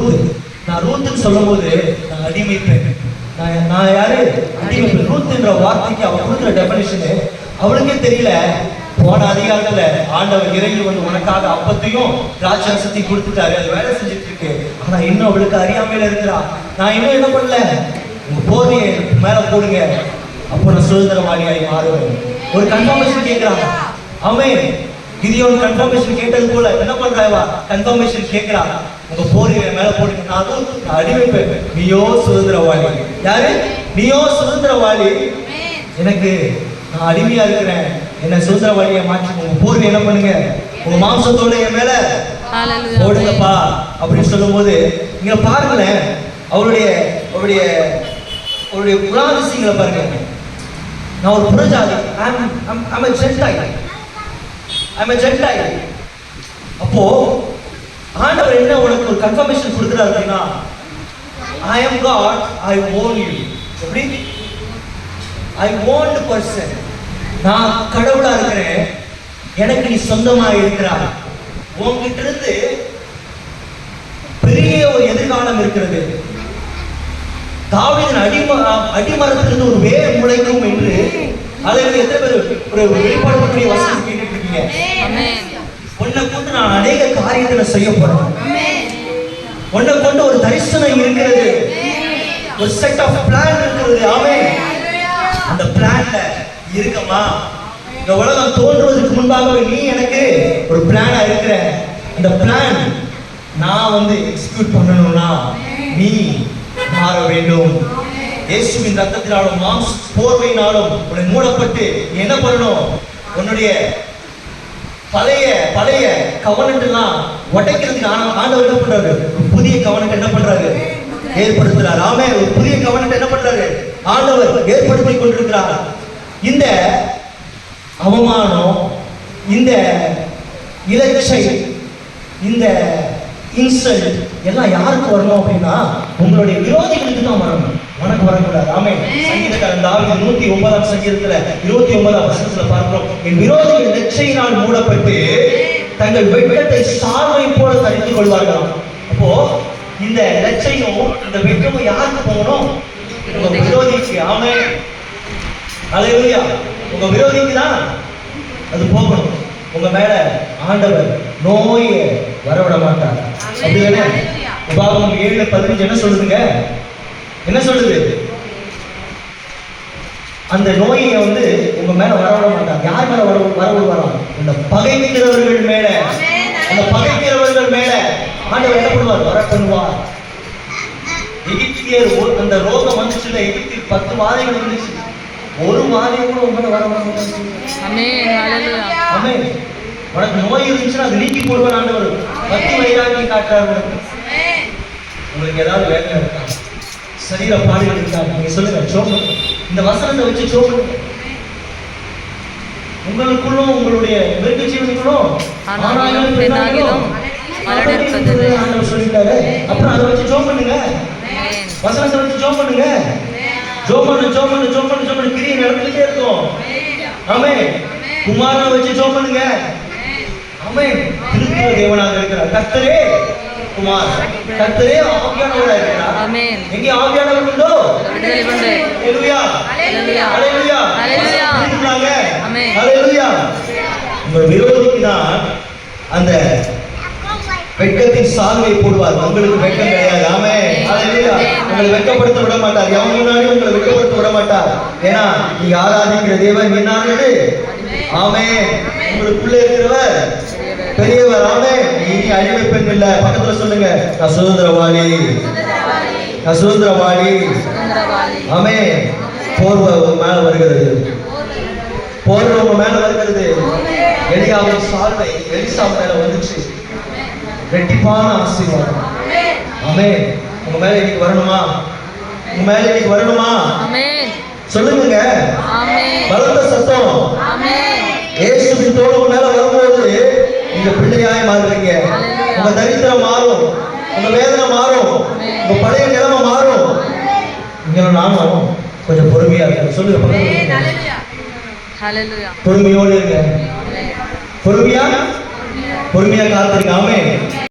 Ruth நான் ரூத்துன்னு சொல்லும் போது நான் அடிமை பெண் நான் நான் யாரு? அடிமை பெண் வார்த்தைக்கு அவன் கொடுக்குற டெபனிஷனு அவளுக்கே தெரியல. போன அதிகாரத்துல ஆண்டவர் இறங்கி வந்து உனக்காக அப்பத்தையும் ராட்சசத்தையும் கொடுத்துட்டாரு. அது வேலை செஞ்சுட்டு இருக்கு ஆனா இன்னும் அவளுக்கு அறியாமையில இருக்கிறா. நான் இன்னும் என்ன பண்ணல? உங்க போதையை மேல போடுங்க. அப்போ நான் சுதந்திரவாளியாய் மாறுவேன். ஒரு கன்ஃபர்மேஷன் கேட்கிறான் அவன் கிதியோன் கன்ஃபர்மேஷன் கேட்டது போல? என்ன பண்றாவா கன்ஃபர்மேஷன் கேட்கிறா. உங்க போரியை மேல போடுங்க நான் அதுவும் நான் அடிமை நீயோ சுதந்திரவாளி. யாரு? நீயோ சுதந்திரவாளி. எனக்கு நான் அடிமையா இருக்கிறேன். என்ன சுதந்திரவாளியை மாற்றி உங்க போர்வை என்ன பண்ணுங்க? உங்க மாம்சத்தோட என் மேல. போடுங்கப்பா. அப்படின்னு சொல்லும்போது நீங்க பாருங்களேன். அவருடைய அவருடைய அவருடைய குணாதிசயங்களை பாருங்க. நான் ஒரு புறஜாதி I'm I'm a gentile. I'm a gentile. அப்போ ஆண்டவர் என்ன உனக்கு ஒரு கன்ஃபர்மேஷன் கொடுக்குறாரு அப்படின்னா I am God I own you எப்படி? ஐ ஓன்ட் பர்சன் நான் கடவுளா இருக்கிறேன். எனக்கு நீ சொந்தமா இருக்கிறாய். உங்ககிட்ட இருந்து பெரிய ஒரு எதிர்காலம் இருக்கிறது. தாவீதின் அடிம அடிமரத்திலிருந்து ஒரு வேர் முளைக்கும் என்று அதை எத்தனை பேர் ஒரு வெளிப்பாடு வசனம் Amen. உன்னை கொண்டு நான் அநேக காரியங்களை செய்ய போறேன் உன்னை கொண்டு ஒரு தரிசனம் இருக்கிறது. ஒரு செட் ஆஃப் பிளான் இருக்கிறது. ஆமென் அந்த பிளான்ல இருக்கமா இந்த உலகம் தோன்றுவதற்கு முன்பாகவே நீ எனக்கு ஒரு பிளானா இருக்கிற. அந்த பிளான் நான் வந்து எக்ஸிக்யூட் பண்ணணும்னா நீ மாற வேண்டும். இயேசுவின் ரத்தத்தினாலும் மாம்ஸ் போர்வையினாலும் உன்னை மூடப்பட்டு நீ என்ன பண்ணணும்? உன்னுடைய பழைய பழைய கவனண்ட் எல்லாம் உடைக்கிறதுக்கு ஆனா- ஆண்டவர் என்ன பண்றாரு? புதிய கவனண்ட் என்ன பண்றாரு? ஏற்படுத்துறார். ஆமே ஒரு புதிய கவனண்ட் என்ன பண்றாரு? ஆண்டவர் ஏற்படுத்தி கொண்டிருக்கிறார். இந்த அவமானம் இந்த இலச்சை இந்த இன்சல்ட் எல்லாம் யாருக்கு வரணும் அப்படின்னா உங்களுடைய விரோதிகளுக்கு தான் வரணும். உனக்கு வரக்கூடாது ஆமே சங்கீதக்காரன் தாவீது நூத்தி ஒன்பதாம் சங்கீதத்துல இருபத்தி ஒன்பதாம் வசனத்துல பார்க்கிறோம். என் விரோதிகள் லட்சையினால் மூடப்பட்டு தங்கள் வெட்கத்தை சால்வை போல தரித்துக் கொள்வார்களாம். அப்போ இந்த லட்சையும் இந்த வெட்கமும் யாருக்கு போகணும்? உங்க விரோதிக்கு. ஆமே அலையா உங்க விரோதிக்கு தான் அது போகணும். உங்க மேல ஆண்டவர் நோயை வரவிட மாட்டார். உபாகம் ஏழு பதினஞ்சு என்ன சொல்லுதுங்க? என்ன சொல்லுது? அந்த நோயை வந்து உங்க மேல வரவிட மாட்டார் யார் மேல வர வரவிடுவாராம் இந்த பகைக்கிறவர்கள் மேல. அந்த பகைக்கிறவர்கள் மேல. ஆண்டவர் என்ன பண்ணுவார்? வர பண்ணுவார். எகிப்தியர் அந்த ரோகம் வந்துச்சுல எகிப்தில் பத்து வாதைகள் வந்துச்சு. ஒரு வாதையை கூட உங்க மேல வர வர. ஆமென். உனக்கு நோய் இருந்துச்சுன்னா அது நீக்கி போடுவான் ஆண்டவர். பக்தி வைராக்கி காட்டுறாரு உங்களுக்கு ஏதாவது வேதனை இருக்கா? சரீர பாடுகள் இருக்கா? நீங்க சொல்லுங்க சோப்பு இந்த வசனத்தை வச்சு சோப்பு உங்களுக்குள்ளும் உங்களுடைய மிருக ஜீவனுக்குள்ளும் பெண்ணாகிலும் சொல்லிட்டாரு. அப்புறம் அதை வச்சு ஜோம் பண்ணுங்க. வசனத்தை வச்சு ஜோம் பண்ணுங்க. ஜோம் பண்ணு ஜோம் பண்ணு ஜோம் பண்ணு ஜோம் பண்ணு கிரியை நடந்துட்டே இருக்கும். ஆமே குமாரனை வச்சு ஜோம் பண்ணுங்க. ஆமே திருத்துவ தேவனாக இருக்கிறார். கர்த்தரே குமார் கர்த்தரே ஆவியானவராக இருக்கிறார். Amen. எங்கே ஆவியானவர் உண்டோ? விடுதலை ஹalleluya. ஹalleluya. Hallelujah. புரியுதுங்களாங்க? Amen. ஹalleluya. உங்கள் விரோதிக்கு தான் அந்த வெட்கத்தின் சால்வை போடுவார். உங்களுக்கு வெட்கம் கிடையாது. ஆமே ஹalleluya. உங்களை வெட்கப்படுத்த விட மாட்டார். எவன் முன்னாடி உங்களை வெட்கப்படுத்த விட மாட்டார்? ஏன்னா நீங்க ஆராதிக்கிற தேவன் என்னானது ஆமே உங்களுக்குள்ள இருக்கிறவர் பெரியவர். ஆமே நீ அடிமை பெண் இல்ல பக்கத்துல சொல்லுங்க. நான் சுதந்திரவாளி நான் சுதந்திரவாளி. ஆமே. போர்வை உங்க மேல வருகிறது. போர்வை உங்க மேல வருகிறது. எலியாவின் சால்வை எலிசா மேல வந்துச்சு. ரெட்டிப்பான ஆசீர்வாதம். ஆமே. உங்க மேல இன்னைக்கு வரணுமா? உங்க மேல இன்னைக்கு வரணுமா. சொல்லுங்க. பலத்த சத்தம். தோல் உங்க மேல வரும்போது நீங்க பிள்ளையாய் மாறுவீங்க. உங்க தரித்திரம் மாறும். உங்க வேதனை மாறும். உங்க பழைய நிலைமை மாறும். இங்க நானும் கொஞ்சம் பொறுமையா இருக்கேன் சொல்லுங்க. பொறுமையோடு இருங்க. பொறுமையா? பொறுமையா காத்திருங்க. ஆமே